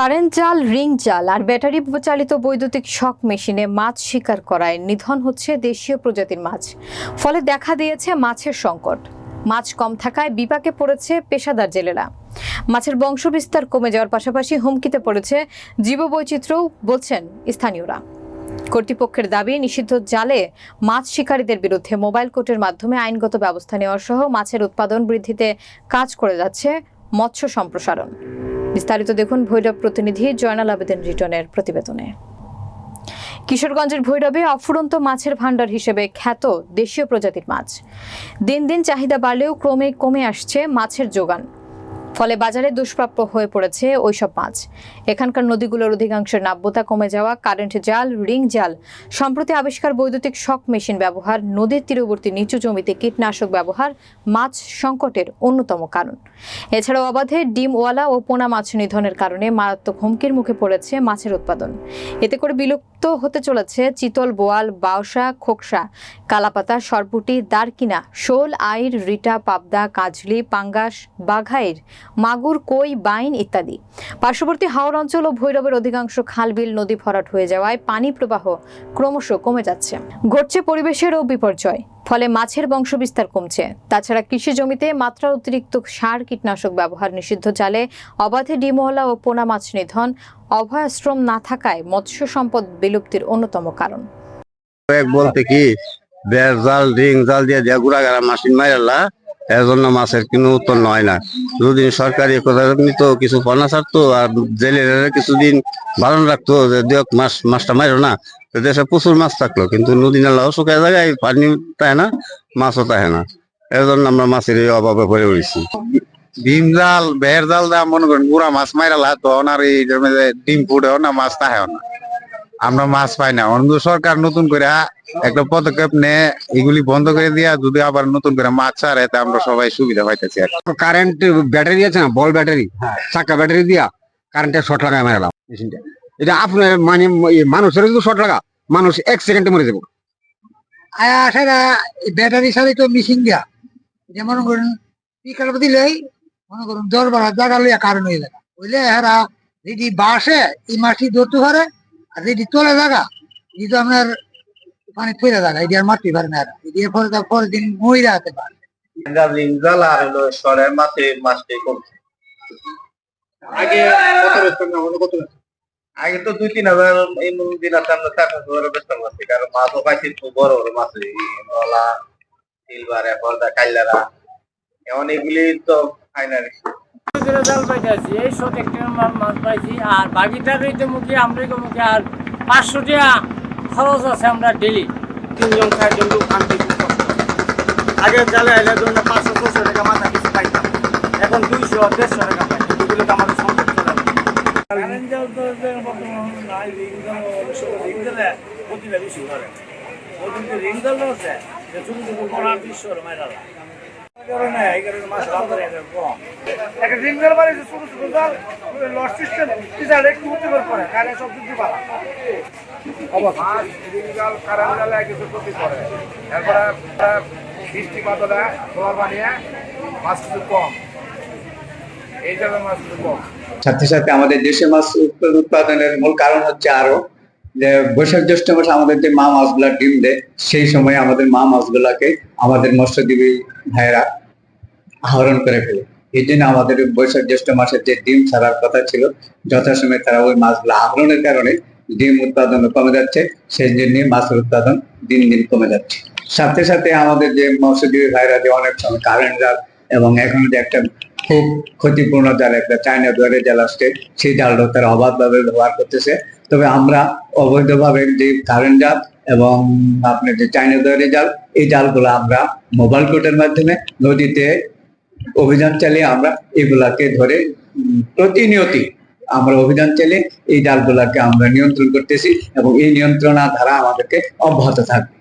Current জাল, ring জাল আর battery চালিত বৈদ্যুতিক শক মেশিনে মাছ শিকার করায় নিধন হচ্ছে দেশীয় প্রজাতির মাছ। ফলে দেখা দিয়েছে মাছের সংকট। মাছ কম থাকায় বিপাকে পড়েছে পেশাদার জেলেরা। মাছের বংশবিস্তার কমে যাওয়ার পাশাপাশি হুমকিতে পড়েছে জীববৈচিত্র্যও, বলছেন স্থানীয়রা। কর্তৃপক্ষের দাবি, নিষিদ্ধ জালে মাছ শিকারীদের বিরুদ্ধে মোবাইল কোর্টের মাধ্যমে আইনগত ব্যবস্থা নেওয়া সহ মাছের উৎপাদন বৃদ্ধিতে কাজ করে যাচ্ছে মৎস্য সম্প্রসারণ। বিস্তারিত দেখুন ভৈরব প্রতিনিধি জয়নাল আবেদিন রিটনের প্রতিবেদনে। কিশোরগঞ্জের ভৈরবে অফুরন্ত মাছের ভাণ্ডার হিসেবে খ্যাত দেশীয় প্রজাতির মাছ। দিন দিন চাহিদা বাড়লেও ক্রমে কমে আসছে মাছের যোগান। ফলে বাজারে দুষ্প্রাপ্য হয়ে পড়েছে ওইসব মাছ। এখানকার নদীগুলোর অধিকাংশের নাব্যতা কমে যাওয়া কারেন্ট জাল, রিং জাল সম্প্রতি আবিষ্কার বৈদ্যুতিক শক মেশিন ব্যবহার, নদীর তীরবর্তী নিচু জমিতে কীটনাশক ব্যবহার, মাছ সংকটের অন্যতম কারণ। এছাড়াও অবাধে ডিমওয়ালা ও পোনা মাছ নিধনের কারণে মারাত্মক হুমকির মুখে পড়েছে মাছের উৎপাদন। এতে করে বিলুপ্ত হতে চলেছে চিতল বোয়াল বাউসা খোকসা, কালাপাতা, সরপুটি, দারকিনা, শোল, আইর, রিটা, পাবদা, কাজলি, পাঙ্গাস, বাঘাইর, মাগুর, কই, বাইন ইত্যাদি। পার্শ্ববর্তী হাওর অঞ্চল ও ভৈরবের অধিকাংশ খালবিল নদী ভরাট হয়ে যাওয়ায় পানি প্রবাহ ক্রমশ কমে যাচ্ছে। ঘটছে পরিবেশেরও বিপর্যয়। ফলে মাছের বংশবিস্তার কমছে। তাছাড়া কৃষি জমিতে মাত্রা অতিরিক্ত সার কীটনাশক ব্যবহার নিষিদ্ধ চালে অবাধে ডিমহলা ও পোনা মাছ নিধন, অভয়াশ্রম না থাকায় মৎস্য সম্পদ বিলুপ্তির অন্যতম কারণ। বলতে কি, বেড়, জাল রিং জাল দিয়ে দিয়ে গুড়া গাড়া মাসিন মাইরালা এর জন্য মাছের কোনো উৎপন্ন হয় না। যদি সরকারি নিত, কিছু পড়না ছাড়তো, আর জেলের কিছুদিন বারণ রাখতো যে মাছ, মাছটা মারো না। দেশে প্রচুর মাছ থাকল, কিন্তু নদী নালাও শুকায় জায়গায় পানি তাহে না, মাছও তাহে না। এর জন্য আমরা মাছের এই অভাবে পড়ে উঠেছি ডিম জাল বের জাল দা মনে করেন, গুড়া মাছ মাইরালা তখন আর এই ডিম ফুটেও না, মাছ তাহেও না। আমরা মাছ পাই না। অন্য সরকার নতুন করে একটা পদক্ষেপ নেয় এগুলি বন্ধ করে দিয়া যদি আবার নতুন করে মাছ ছাড়ে তা আমরা সবাই সুবিধা পাইতেছি আর কারেন্ট ব্যাটারি আছে না? বল ব্যাটারি চাকা ব্যাটারি দিয়া কারেন্টের শর্ট লাগায় মারালাম। মেশিনটা। এটা আপনার মানে মানুষের যদি শর্ট লাগা মানুষ এক সেকেন্ডে মরে যাব। আয়া সেটা ব্যাটারি তো মেশিন দিয়া। যে মনে করুন পিকার দিলেই মনে করুন দশ বারো জায়গা লইয়া কারণ হয়ে যায় বুঝলে এরা যদি বাসে এই মাটি ধরতে পারে আর যদি জায়গা যদি আপনার পানি ফেলে জায়গা এটি আর পারে না তার পরের দিন মহিলা হতে পারে রিংজাল আর হলো সরের মাছে মাছটি কমছে। আগে কত বেতন কত আগে তো দুই তিন হাজার এই দিন আছে আমরা চার পাঁচ হাজার বেতন পাচ্ছি কারণ মাছও পাইছি খুব বড় বড় মাছ নলা সিলভার বলদা কাইলারা এমন এগুলি তো। করে জাল পাইতেছি এই শত একটা মা- মাছ পাইছি আর বাকিটার রইতে মুখে আমরিকে মুখে আর পাঁচশো টাকা খরচ আছে আমরা ডেলি তিনজন চারজন লোক আনতে আগে জালে আইলে পাঁচশো ছশো টাকা মাথা কিছু পাইতাম এখন দুইশো দেড়শো টাকা পাই এগুলো তো আমাদের সম্পদ চলে না। কারেন্ট জাল তো যে বর্তমান নাই, রিং জাল অবশ্য রিং জালে গতিটা বেশি করে। ওই রিং জাল আছে, একটা রিঙ্গেল বাড়ি যে ছোট ছোট জাল লস সিস্টেম পিছাড়ে একটু উঠতে পারে কারে সব কিছু পালা মাছ রিং কারেন্ট জালে কিছু ক্ষতি করে। এরপরে বৃষ্টিপাত হলে খোলা বানিয়ে মাছ কিছু কম। এই জায়গায় মাছ কিছু কম। সাথে সাথে আমাদের দেশে মাছ উৎপাদ- উৎপাদনের মূল কারণ হচ্ছে আরও। যে বৈশাখ জ্যৈষ্ঠ মাসে আমাদের যে মা মাছগুলা ডিম দেয়, সেই সময় আমাদের মা মাছগুলাকে আমাদের মৎস্যজীবী ভাইয়েরা আহরণ করে ফেলে। এই জন্য আমাদের বৈশাখ জ্যৈষ্ঠ মাসের যে ডিম ছাড়ার কথা ছিল, যথাসময়ে তারা ওই মাছগুলো আহরণের কারণে ডিম উৎপাদন কমে যাচ্ছে, সেই জন্য মাছের উৎপাদন দিন দিন কমে যাচ্ছে। সাথে সাথে আমাদের যে মৎস্যজীবী ভাইরা যে অনেক সময় কারেন্ট জাল এবং এখন যে একটা খুব ক্ষতিপূর্ণ জাল, একটা চায়না দুয়ারে জাল আসছে, সেই জালটা তারা অবাধভাবে ব্যবহার করতেছে। তবে আমরা অবৈধভাবে যে কারেন্ট জাল এবং আপনার যে চাইনা দুয়ারে জাল, এই জালগুলো আমরা মোবাইল কোর্টের মাধ্যমে নদীতে অভিযান চালিয়ে আমরা এগুলাকে ধরে প্রতিনিয়তি আমরা অভিযান চালিয়ে এই জালগুলাকে আমরা নিয়ন্ত্রণ করতেছি এবং এই নিয়ন্ত্রণা ধারা আমাদেরকে অব্যাহত থাকবে।